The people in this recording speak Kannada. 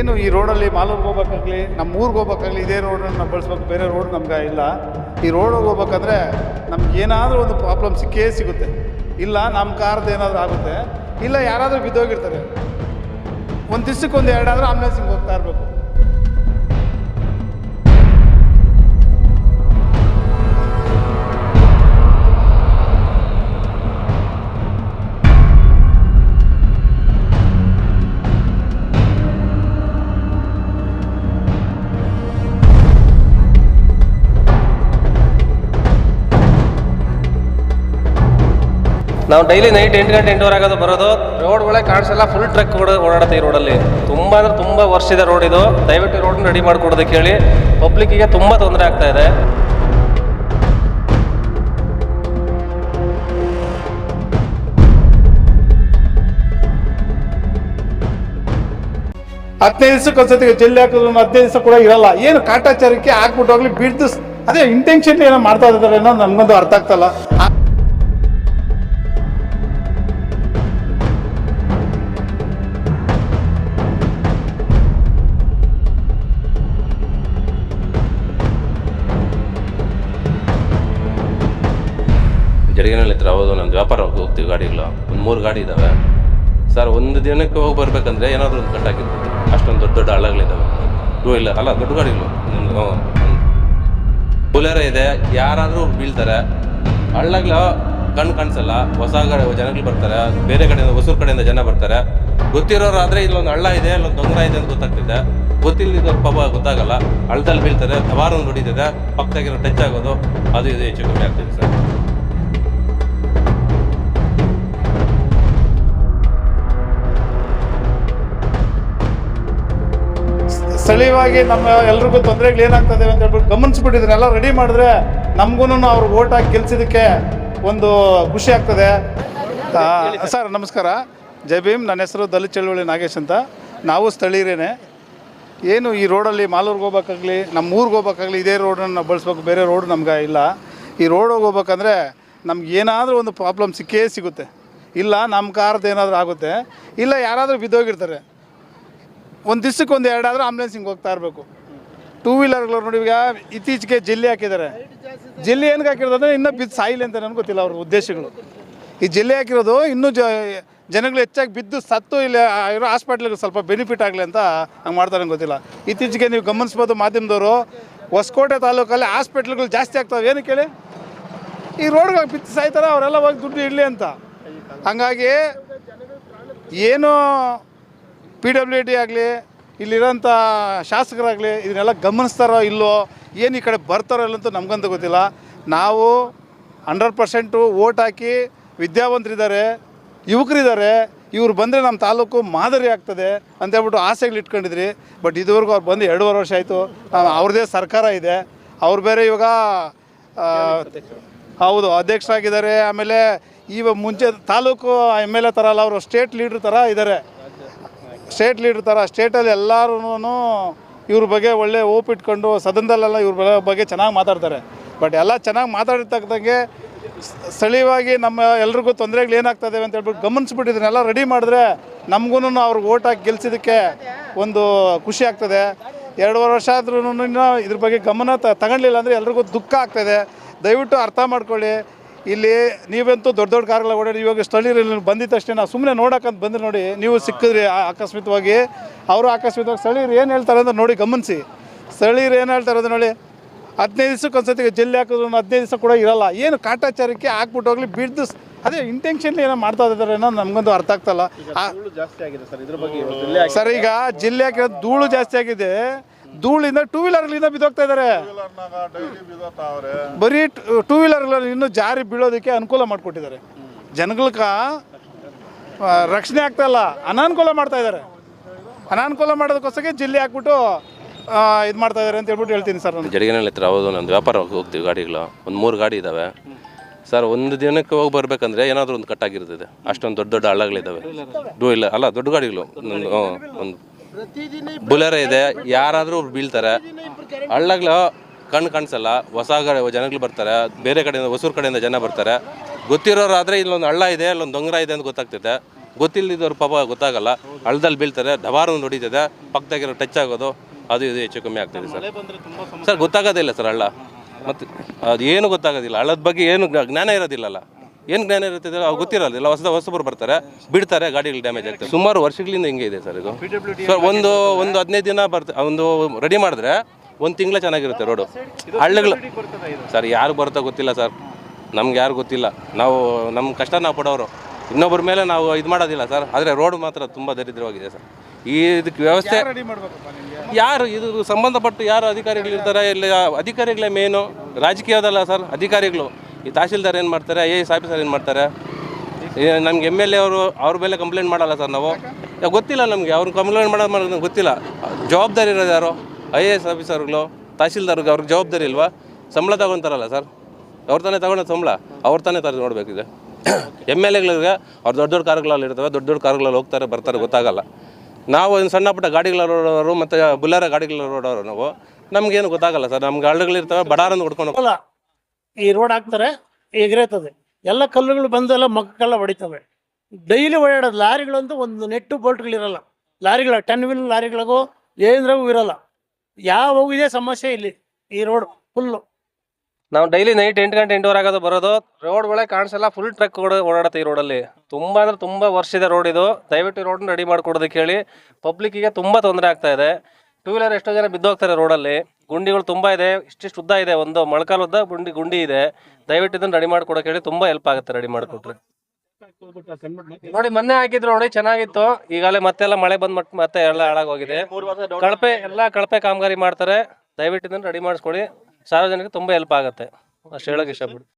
ಏನು ಈ ರೋಡಲ್ಲಿ ಮಾಲೂರ್ಗೆ ಹೋಗ್ಬೇಕಾಗಲಿ, ನಮ್ಮ ಊರಿಗೆ ಹೋಗ್ಬೇಕಾಗ್ಲಿ ಇದೇ ರೋಡನ್ನು ನಾವು ಬಳಸ್ಬೇಕು, ಬೇರೆ ರೋಡ್ ನಮ್ಗೆ ಇಲ್ಲ. ಈ ರೋಡಿಗೆ ಹೋಗ್ಬೇಕಂದ್ರೆ ನಮ್ಗೆ ಏನಾದರೂ ಒಂದು ಪ್ರಾಬ್ಲಮ್ ಸಿಕ್ಕೇ ಸಿಗುತ್ತೆ. ಇಲ್ಲ, ನಮ್ಮ ಕಾರ್ದು ಏನಾದರೂ ಆಗುತ್ತೆ. ಇಲ್ಲ, ಯಾರಾದರೂ ಬಿದ್ದೋಗಿರ್ತಾರೆ. ಒಂದು ದಿವ್ಸಕ್ಕೆ ಒಂದು ಎರಡಾದರೂ ಆಂಬುಲೆನ್ಸಿಗೆ ಹೋಗ್ತಾ ಇರಬೇಕು. ನಾವು ಡೈಲಿ ನೈಟ್ ಎಂಟು ಗಂಟೆ ಎಂಟೂವರೆ ಆಗೋದು ಬರೋದು. ರೋಡ್ ಒಳಗೆ ಕಾಣಿಸಲ್ಲ ಫುಲ್ ಟ್ರಕ್ ಓಡಾಡುತ್ತೆ ಈ ರೋಡಲ್ಲಿ ತುಂಬ ಅಂದ್ರೆ ತುಂಬ ವರ್ಷದ ರೋಡ್ ಇದು. ದಯವಿಟ್ಟು ರೋಡ್ ರೆಡಿ ಮಾಡಿಕೊಡೋದಕ್ಕೆ ಹೇಳಿ ಪಬ್ಲಿಕ್ಕಿಗೆ ತುಂಬ ತೊಂದರೆ ಆಗ್ತಾ ಇದೆ. ಹದಿನೈದು ದಿವಸಕ್ಕೆ ಒಂದ್ಸತಿ ಜಲ್ಲಿ ಹಾಕಿದ್ರು ಹದಿನೈದು ದಿವಸ ಕೂಡ ಇರಲ್ಲ. ಏನು ಕಾಟಾಚಾರಕ್ಕೆ ಹಾಕ್ಬಿಟ್ಟು ಹೋಗ್ಲಿ ಬಿಡ್ದು ಅದೇ ಇಂಟೆನ್ಷನ್ ಏನೋ ಮಾಡ್ತಾ ಇದ್ದಾರೆ ಅನ್ನೋ ನನ್ಗೊಂದು ಅರ್ಥ ಆಗ್ತಲ್ಲ ಹತ್ರ ಹೌದು ನಮ್ದು ವ್ಯಾಪಾರ ಹೋಗ್ತೀವಿ ಗಾಡಿಗಳು. ಒಂದು ಮೂರು ಗಾಡಿ ಇದ್ದಾವೆ ಸರ್ ಒಂದು ದಿನಕ್ಕೆ ಹೋಗಿ ಬರ್ಬೇಕಂದ್ರೆ ಏನಾದರೂ ಒಂದು ಕಟ್ಟಾಗಿರ್ತದೆ ಅಷ್ಟೊಂದು ದೊಡ್ಡ ದೊಡ್ಡ ಹಳ್ಳಗಳಿದ್ದಾವೆ ಟೂ ವೀಲರ್ ಅಲ್ಲ, ದೊಡ್ಡ ಗಾಡಿಗಳು. ಬುಲೆರೋ ಇದೆ. ಯಾರಾದರೂ ಬೀಳ್ತಾರೆ. ಹಳ್ಳಗಳು ಕಣ್ಣು ಕಾಣಿಸಲ್ಲ. ಹೊಸ ಗಾಡಿ ಜನಗಳು ಬರ್ತಾರೆ. ಬೇರೆ ಕಡೆಯಿಂದ ಹೊಸೂರು ಕಡೆಯಿಂದ ಜನ ಬರ್ತಾರೆ. ಗೊತ್ತಿರೋರಾದರೆ ಇಲ್ಲೊಂದು ಹಳ್ಳ ಇದೆ, ಇಲ್ಲೊಂದು ದೊಂಗರ ಇದೆ ಅಂತ ಗೊತ್ತಾಗ್ತಿದೆ. ಗೊತ್ತಿಲ್ಲದ ಪಾಪ ಗೊತ್ತಾಗಲ್ಲ. ಹಳ್ಳದಲ್ಲಿ ಬೀಳ್ತಾರೆ. ತವಾರು ಒಂದು ಹೊಡಿತಿದೆ ಪಕ್ಕದಾಗಿರೋ ಟಚ್ ಆಗೋದು. ಅದು ಇದು ಹೆಚ್ಚು ಕಮ್ಮಿ ಆಗ್ತಿದೆ ಸರ್ ಸ್ಥಳೀಯವಾಗಿ ನಮ್ಮ ಎಲ್ರಿಗೂ ತೊಂದರೆಗಳು ಏನಾಗ್ತದೆ ಅಂತ ಹೇಳ್ಬಿಟ್ಟು ಗಮನಿಸ್ಬಿಟ್ಟಿದ್ರೆ, ಎಲ್ಲ ರೆಡಿ ಮಾಡಿದ್ರೆ ನಮಗೂ ಅವ್ರು ಓಟ್ ಹಾಕಿ ಗೆಲ್ಸಿದ್ದಕ್ಕೆ ಒಂದು ಖುಷಿ ಆಗ್ತದೆ. ಸರ್, ನಮಸ್ಕಾರ. ಜೈ ಭೀಮ್. ನನ್ನ ಹೆಸರು ದಲಿತ ಚಳುವಳಿ ನಾಗೇಶ್ ಅಂತ. ನಾವು ಸ್ಥಳೀಯರೇನೆ. ಏನು ಈ ರೋಡಲ್ಲಿ ಮಾಲೂರ್ಗೆ ಹೋಗ್ಬೇಕಾಗ್ಲಿ, ನಮ್ಮ ಊರಿಗೆ ಹೋಗ್ಬೇಕಾಗ್ಲಿ ಇದೇ ರೋಡನ್ನು ಬಳಸ್ಬೇಕು, ಬೇರೆ ರೋಡ್ ನಮ್ಗೆ ಇಲ್ಲ. ಈ ರೋಡ್ ಹೋಗ್ಬೇಕಂದ್ರೆ ನಮ್ಗೆ ಏನಾದರೂ ಒಂದು ಪ್ರಾಬ್ಲಮ್ ಸಿಕ್ಕೇ ಸಿಗುತ್ತೆ. ಇಲ್ಲ, ನಮ್ಮ ಕಾರ್ದು ಏನಾದರೂ ಆಗುತ್ತೆ. ಇಲ್ಲ, ಯಾರಾದರೂ ಬಿದ್ದೋಗಿರ್ತಾರೆ. ಒಂದು ದಿವ್ಸಕ್ಕೆ ಒಂದು ಎರಡಾದರೂ ಆಂಬುಲೆನ್ಸಿಗೆ ಹೋಗ್ತಾ ಇರಬೇಕು. ಟೂ ವೀಲರ್ಗಳು ನೋಡಿ ಈಗ ಇತ್ತೀಚೆಗೆ ಜಲ್ಲಿ ಹಾಕಿದ್ದಾರೆ. ಜಲ್ಲಿ ಏನಕ್ಕೆ ಹಾಕಿರೋದು ಅಂದರೆ ಇನ್ನೂ ಬಿದ್ದು ಸಾಯಿಲ್ಲ ಅಂತ ನನಗೆ ಗೊತ್ತಿಲ್ಲ ಅವ್ರ ಉದ್ದೇಶಗಳು. ಈ ಜಲ್ಲಿ ಹಾಕಿರೋದು ಇನ್ನೂ ಜ ಜನಗಳು ಹೆಚ್ಚಾಗಿ ಬಿದ್ದು ಸತ್ತು ಇಲ್ಲ, ಇರೋ ಹಾಸ್ಪಿಟ್ಲಿಗೆ ಸ್ವಲ್ಪ ಬೆನಿಫಿಟ್ ಆಗಲಿ ಅಂತ ಹಂಗೆ ಮಾಡ್ತಾರೆ ಗೊತ್ತಿಲ್ಲ. ಇತ್ತೀಚೆಗೆ ನೀವು ಗಮನಿಸ್ಬೋದು ಮಾಧ್ಯಮದವರು, ಹೊಸಕೋಟೆ ತಾಲೂಕಲ್ಲಿ ಹಾಸ್ಪಿಟ್ಲ್ಗಳು ಜಾಸ್ತಿ ಆಗ್ತಾವೆ. ಏನು ಕೇಳಿ ಈ ರೋಡ್ಗೆ ಬಿದ್ದು ಸಾಯ್ತಾರೆ, ಅವರೆಲ್ಲ ಹೋಗಿ ದುಡ್ಡು ಇಡಲಿ ಅಂತ. ಹಂಗಾಗಿ ಏನು ಪಿ ಡಬ್ಲ್ಯೂ ಡಿ ಆಗಲಿ ಇಲ್ಲಿರೋಂಥ ಶಾಸಕರಾಗಲಿ, ಇದನ್ನೆಲ್ಲ ಗಮನಿಸ್ತಾರೋ ಇಲ್ಲೋ, ಏನು ಈ ಕಡೆ ಬರ್ತಾರೋ ಇಲ್ಲ ಅಂತ ನಮಗಂತೂ ಗೊತ್ತಿಲ್ಲ. ನಾವು ಹಂಡ್ರೆಡ್ ಪರ್ಸೆಂಟು ಓಟ್ ಹಾಕಿ ವಿದ್ಯಾವಂತರಿದ್ದಾರೆ, ಯುವಕರಿದ್ದಾರೆ, ಇವ್ರು ಬಂದರೆ ನಮ್ಮ ತಾಲೂಕು ಮಾದರಿ ಆಗ್ತದೆ ಅಂತ ಹೇಳ್ಬಿಟ್ಟು ಆಸೆಗಳು ಇಟ್ಕೊಂಡಿದ್ರಿ. ಬಟ್ ಇದುವರೆಗೂ ಅವ್ರು ಬಂದು ಎರಡೂವರೆ ವರ್ಷ ಆಯಿತು. ಅವ್ರದ್ದೇ ಸರ್ಕಾರ ಇದೆ. ಅವ್ರು ಬೇರೆ ಇವಾಗ ಹೌದು, ಅಧ್ಯಕ್ಷರಾಗಿದ್ದಾರೆ. ಆಮೇಲೆ ಇವಾಗ ಮುಂಚೆ ತಾಲೂಕು ಎಂ ಎಲ್ ಎ ಥರ ಅಲ್ಲ, ಅವರು ಸ್ಟೇಟ್ ಲೀಡ್ರ್ ಥರ ಇದ್ದಾರೆ ಸ್ಟೇಟ್ ಲೀಡ್ರ್ ಥರ ಸ್ಟೇಟಲ್ಲಿ ಎಲ್ಲರೂ ಇವ್ರ ಬಗ್ಗೆ ಒಳ್ಳೆ ಓಪ್ ಇಟ್ಕೊಂಡು ಸದನದಲ್ಲೆಲ್ಲ ಇವ್ರ ಬಗ್ಗೆ ಚೆನ್ನಾಗಿ ಮಾತಾಡ್ತಾರೆ. ಬಟ್ ಎಲ್ಲ ಚೆನ್ನಾಗಿ ಮಾತಾಡಿರ್ತಕ್ಕಂಗೆ ಸ್ಥಳೀಯವಾಗಿ ನಮ್ಮ ಎಲ್ರಿಗೂ ತೊಂದರೆಗಳು ಏನಾಗ್ತದೆ ಅಂತ ಹೇಳ್ಬಿಟ್ಟು ಗಮನಿಸ್ಬಿಟ್ಟಿದ್ದನ್ನೆಲ್ಲ ರೆಡಿ ಮಾಡಿದ್ರೆ ನಮಗೂ ಅವ್ರಿಗೆ ಓಟ್ ಹಾಕಿ ಗೆಲ್ಸಿದ್ದಕ್ಕೆ ಒಂದು ಖುಷಿ ಆಗ್ತದೆ. ಎರಡೂವರೆ ವರ್ಷ ಆದ್ರೂ ಇದ್ರ ಬಗ್ಗೆ ಗಮನ ತಗೊಳ್ಳಿಲ್ಲ ಅಂದರೆ ಎಲ್ರಿಗೂ ದುಃಖ ಆಗ್ತದೆ. ದಯವಿಟ್ಟು ಅರ್ಥ ಮಾಡ್ಕೊಳ್ಳಿ. ಇಲ್ಲಿ ನೀವಂತೂ ದೊಡ್ಡ ದೊಡ್ಡ ಕಾರ್ಗಳ ಓಡಾಡಿ ಇವಾಗ ಸ್ಥಳೀಯರಲ್ಲಿ ಬಂದಿದ್ದ ತಕ್ಷಣ ನಾವು ಸುಮ್ಮನೆ ನೋಡೋಕಂತ ಬಂದ್ರೆ ನೋಡಿ ನೀವು ಸಿಕ್ಕಿದ್ರಿ ಆಕಸ್ಮಿಕವಾಗಿ ಅವರು ಆಕಸ್ಮಿಕವಾಗಿ ಸ್ಥಳೀಯರು ಏನು ಹೇಳ್ತಾರೆ ಅಂತ ನೋಡಿ ಗಮನಿಸಿ. ಸ್ಥಳೀಯರು ಏನು ಹೇಳ್ತಾರೆ ಅಂತ ನೋಡಿ ಹದಿನೈದು ದಿವ್ಸಕ್ಕೆ ಒಂದ್ಸತಿ ಜಲ್ಲಿ ಹಾಕಿದ್ರು ಹದಿನೈದು ದಿವಸ ಕೂಡ ಇರಲ್ಲ. ಏನು ಕಾಟಾಚಾರಕ್ಕೆ ಹಾಕ್ಬಿಟ್ಟು ಹೋಗ್ಲಿ ಬಿಡ್ದು ಅದೇ ಇಂಟೆನ್ಷನ್ಲಿ ಏನೋ ಮಾಡ್ತಾ ಇದ್ದಾರೆ ಏನೋ ನಮಗಂತೂ ಅರ್ಥ ಆಗ್ತಲ್ಲ ಆ- ಜಾಸ್ತಿ ಆಗಿದೆ ಸರ್ ಇದ್ರ ಬಗ್ಗೆ ಸರ್ ಈಗ ಜಿಲ್ಲೆ ಹಾಕಿರೋದು ಧೂಳು ಜಾಸ್ತಿ ಆಗಿದೆ. ಧೂಳಿಂದ ಟೂ ವೀಲರ್ಗಳಿಂದ ಬಿದ್ದೋಗ್ತಾ ಇದ್ದಾರೆ ಬರೀ ಟೂ ವೀಲರ್ಗಳಲ್ಲಿ ಇನ್ನೂ ಜಾರಿ ಬೀಳೋದಕ್ಕೆ ಅನುಕೂಲ ಮಾಡಿಕೊಟ್ಟಿದ್ದಾರೆ. ಜನಗಳಕ ರಕ್ಷಣೆ ಆಗ್ತಾ ಇಲ್ಲ. ಅನಾನುಕೂಲ ಮಾಡ್ತಾ ಇದ್ದಾರೆ ಅನಾನುಕೂಲ ಮಾಡೋದಕ್ಕೋಸ್ಕರ ಜಿಲ್ಲೆ ಹಾಕ್ಬಿಟ್ಟು ಇದು ಮಾಡ್ತಾ ಇದ್ದಾರೆ ಅಂತ ಹೇಳ್ಬಿಟ್ಟು ಹೇಳ್ತೀನಿ ಸರ್ ನಾನು. ಜಡಿಗೆನಲ್ಲಿ ಹತ್ರ ಹೌದು ನಂದು ವ್ಯಾಪಾರ ಹೋಗ್ತೀವಿ ಗಾಡಿಗಳು. ಒಂದು ಮೂರು ಗಾಡಿ ಇದ್ದಾವೆ ಸರ್ ಒಂದು ದಿನಕ್ಕೆ ಹೋಗಿ ಬರಬೇಕಂದ್ರೆ ಏನಾದರೂ ಒಂದು ಕಟ್ಟಾಗಿರ್ತದೆ. ಅಷ್ಟೊಂದು ದೊಡ್ಡ ದೊಡ್ಡ ಹಳ್ಳಗಳಿದ್ದಾವೆ ಡೂ ಇಲ್ಲ ಅಲ್ಲ ದೊಡ್ಡ ಗಾಡಿಗಳು. ಒಂದು ಬುಲೆರೋ ಇದೆ. ಯಾರಾದರೂ ಬೀಳ್ತಾರೆ. ಹಳ್ಳಗಳು ಕಣ್ಣು ಕಾಣಿಸಲ್ಲ. ಹೊಸ ಜನಗಳು ಬರ್ತಾರೆ. ಬೇರೆ ಕಡೆಯಿಂದ ಹೊಸೂರು ಕಡೆಯಿಂದ ಜನ ಬರ್ತಾರೆ. ಗೊತ್ತಿರೋರಾದ್ರೆ ಇಲ್ಲೊಂದು ಹಳ್ಳ ಇದೆ ಅಲ್ಲೊಂದು ದೊಂಗರ ಇದೆ ಅಂತ ಗೊತ್ತಾಗ್ತೈತೆ ಗೊತ್ತಿಲ್ಲದವ್ರ ಪಾಪ ಗೊತ್ತಾಗಲ್ಲ. ಹಳ್ಳದಲ್ಲಿ ಬೀಳ್ತಾರೆ. ಡಬಾರು ಹೊಡಿತದೆ ಪಕ್ಕದಾಗಿರೋ ಟಚ್ ಆಗೋದು ಅದು ಇದು ಹೆಚ್ಚು ಕಮ್ಮಿ ಆಗ್ತದೆ ಸರ್. ಸರ್ ಗೊತ್ತಾಗೋದಿಲ್ಲ ಸರ್ ಹಳ್ಳ. ಮತ್ತು ಅದು ಏನು ಗೊತ್ತಾಗೋದಿಲ್ಲ. ಹಳ್ಳದ ಬಗ್ಗೆ ಏನು ಜ್ಞಾ- ಜ್ಞಾನ ಇರೋದಿಲ್ಲಲ್ಲ. ಏನು ಜ್ಞಾನ ಇರುತ್ತೆ ಅವ್ರು ಗೊತ್ತಿರೋದಿಲ್ಲ ಹೊಸದ ಹೊಸಬರು ಬರ್ತಾರೆ ಬಿಡ್ತಾರೆ ಗಾಡಿಗಳು ಡ್ಯಾಮೇಜ್ ಆಗ್ತದೆ. ಸುಮಾರು ವರ್ಷಗಳಿಂದ ಹಿಂಗೆ ಇದೆ ಸರ್ ಇದು. ಸರ್ ಒಂದು ಒಂದು ಹದಿನೈದು ದಿನ ಬರ್ತ ಒಂದು ರೆಡಿ ಮಾಡಿದ್ರೆ ಒಂದು ತಿಂಗಳ ಚೆನ್ನಾಗಿರುತ್ತೆ ರೋಡು ಹಳ್ಳಿಗಳು ಸರ್ ಯಾರು ಬರುತ್ತೋ ಗೊತ್ತಿಲ್ಲ ಸರ್. ನಮ್ಗೆ ಯಾರು ಗೊತ್ತಿಲ್ಲ. ನಾವು ನಮ್ಮ ಕಷ್ಟ ನಾವು ಪಡೋರು. ಇನ್ನೊಬ್ಬರ ಮೇಲೆ ನಾವು ಇದು ಮಾಡೋದಿಲ್ಲ ಸರ್. ಆದರೆ ರೋಡ್ ಮಾತ್ರ ತುಂಬ ದರಿದ್ರವಾಗಿದೆ ಸರ್. ಈ ಇದಕ್ಕೆ ವ್ಯವಸ್ಥೆ ಯಾರು ಇದು ಸಂಬಂಧಪಟ್ಟು ಯಾರು ಅಧಿಕಾರಿಗಳು ಇರ್ತಾರೆ ಇಲ್ಲಿ ಅಧಿಕಾರಿಗಳೇ ಮೇನು ರಾಜಕೀಯದಲ್ಲ ಸರ್ ಅಧಿಕಾರಿಗಳು. ಈ ತಹಶೀಲ್ದಾರ್ ಏನು ಮಾಡ್ತಾರೆ, ಐ ಎ ಎಸ್ ಆಫೀಸರ್ ಏನು ಮಾಡ್ತಾರೆ? ನಮ್ಗೆ ಎಂ ಎಲ್ ಎ ಅವರು, ಅವ್ರ ಮೇಲೆ ಕಂಪ್ಲೇಂಟ್ ಮಾಡಲ್ಲ ಸರ್ ನಾವು. ಗೊತ್ತಿಲ್ಲ ನಮಗೆ, ಅವ್ರು ಕಂಪ್ಲೇಂಟ್ ಮಾಡೋದು ಮಾಡೋದು ಗೊತ್ತಿಲ್ಲ. ಜವಾಬ್ದಾರಿ ಇರೋದು ಯಾರು? ಐ ಎ ಎಸ್ ಆಫೀಸರ್ಗಳು, ತಹಶೀಲ್ದಾರ್ಗೆ ಅವ್ರಿಗೆ ಜವಾಬ್ದಾರಿ ಇಲ್ವಾ? ಸಂಬಳ ತಗೊತಾರಲ್ಲ ಸರ್. ಅವ್ರ ತಾನೇ ತಗೊಂಡ ಸಂಬಳ, ಅವ್ರ ತಾನೇ ತರ ನೋಡಬೇಕಿದೆ. ಎಂ ಎಲ್ ಎಗಳಿಗೆ ಅವ್ರು ದೊಡ್ಡ ದೊಡ್ಡ ಕಾರುಗಳಲ್ಲಿ ಇರ್ತವೆ, ದೊಡ್ಡ ದೊಡ್ಡ ಕಾರುಗಳಲ್ಲಿ ಹೋಗ್ತಾರೆ, ಬರ್ತಾರೆ, ಗೊತ್ತಾಗಲ್ಲ. ನಾವು ಒಂದು ಸಣ್ಣ ಪುಟ್ಟ ಗಾಡಿಗಳ ಓಡೋರು ಮತ್ತು ಬುಲ್ಲಾರ ಗಾಡಿಗಳ ರೋಡವರು ನಾವು, ನಮಗೇನು ಗೊತ್ತಾಗಲ್ಲ ಸರ್. ನಮ್ಗೆ ಹಳ್ಳಿಗಳಿರ್ತವೆ ಬಡಾರನ್ನು ಹೊಡ್ಕೊಂಡು ಹೋಗಲ್ಲ ಈ ರೋಡ್ ಹಾಕ್ತಾರೆ, ಎಗರೇತದೆ. ಎಲ್ಲ ಕಲ್ಲುಗಳು ಬಂದೆಲ್ಲ ಮಕ್ಕಳೆಲ್ಲ ಹೊಡಿತವೆ. ಡೈಲಿ ಓಡಾಡೋದು ಲಾರಿಗಳಂತೂ ಒಂದು ನೆಟ್ಟು ಬೋಲ್ಟ್ಗಳಿರಲ್ಲ. ಲಾರಿಗಳ ಟೆನ್ ವೀಲ್ ಲಾರಿಗಳಿಗೂ ಏನ್ರಾಗೂ ಇರಲ್ಲ. ಯಾವ ಇದೆ ಸಮಸ್ಯೆ ಇಲ್ಲಿ, ಈ ರೋಡ್ ಫುಲ್ಲು ನಾವು ಡೈಲಿ ನೈಟ್ ಎಂಟು ಗಂಟೆ, ಎಂಟೂವರೆ ಆಗೋದು ಬರೋದು. ರೋಡ್ಗಳೇ ಕಾಣಿಸಲ್ಲ ಫುಲ್ ಟ್ರಕ್ ಓಡಾಡುತ್ತೆ ಈ ರೋಡಲ್ಲಿ. ತುಂಬ ಅಂದ್ರೆ ತುಂಬ ವರ್ಷದ ರೋಡ್ ಇದು. ದಯವಿಟ್ಟು ರೋಡ್ ರೆಡಿ ಮಾಡಿಕೊಡೋದಕ್ಕೆ ಹೇಳಿ. ಪಬ್ಲಿಕ್ಕಿಗೆ ತುಂಬ ತೊಂದರೆ ಆಗ್ತಾ ಇದೆ. ಟೂ ವೀಲರ್ ಎಷ್ಟೋ ಜನ ಬಿದ್ದೋಗ್ತಾರೆ ರೋಡಲ್ಲಿ ಗುಂಡಿಗಳು ತುಂಬಾ ಇದೆ, ಇಷ್ಟಿಷ್ಟು ಉದ್ದ ಇದೆ, ಒಂದು ಮೊಳಕಾಲು ಉದ್ದ, ಗುಂಡಿ ಗುಂಡಿ ಇದೆ. ದಯವಿಟ್ಟು ಇದನ್ನ ರೆಡಿ ಮಾಡ್ಕೊಡಕ್ಕೆ ಹೇಳಿ ತುಂಬಾ ಹೆಲ್ಪ್ ಆಗುತ್ತೆ ರೆಡಿ ಮಾಡ್ಕೊಟ್ರೆ. ನೋಡಿ, ಮೊನ್ನೆ ಹಾಕಿದ್ರು ನೋಡಿ, ಚೆನ್ನಾಗಿತ್ತು. ಈಗಾಗಲೇ ಮತ್ತೆಲ್ಲ ಮಳೆ ಬಂದ್ ಮತ್ತೆ ಎಲ್ಲ ಹಾಳಾಗೋಗಿದೆ. ಕಳಪೆ, ಎಲ್ಲ ಕಳಪೆ ಕಾಮಗಾರಿ ಮಾಡ್ತಾರೆ. ದಯವಿಟ್ಟು ಇದನ್ನ ರೆಡಿ ಮಾಡಿಸ್ಕೊಡಿ ಸಾರ್ವಜನಿಕ ತುಂಬಾ ಹೆಲ್ಪ್ ಆಗುತ್ತೆ. ಅಷ್ಟು ಹೇಳಕ್ ಇಷ್ಟಪಡ್ತೀನಿ.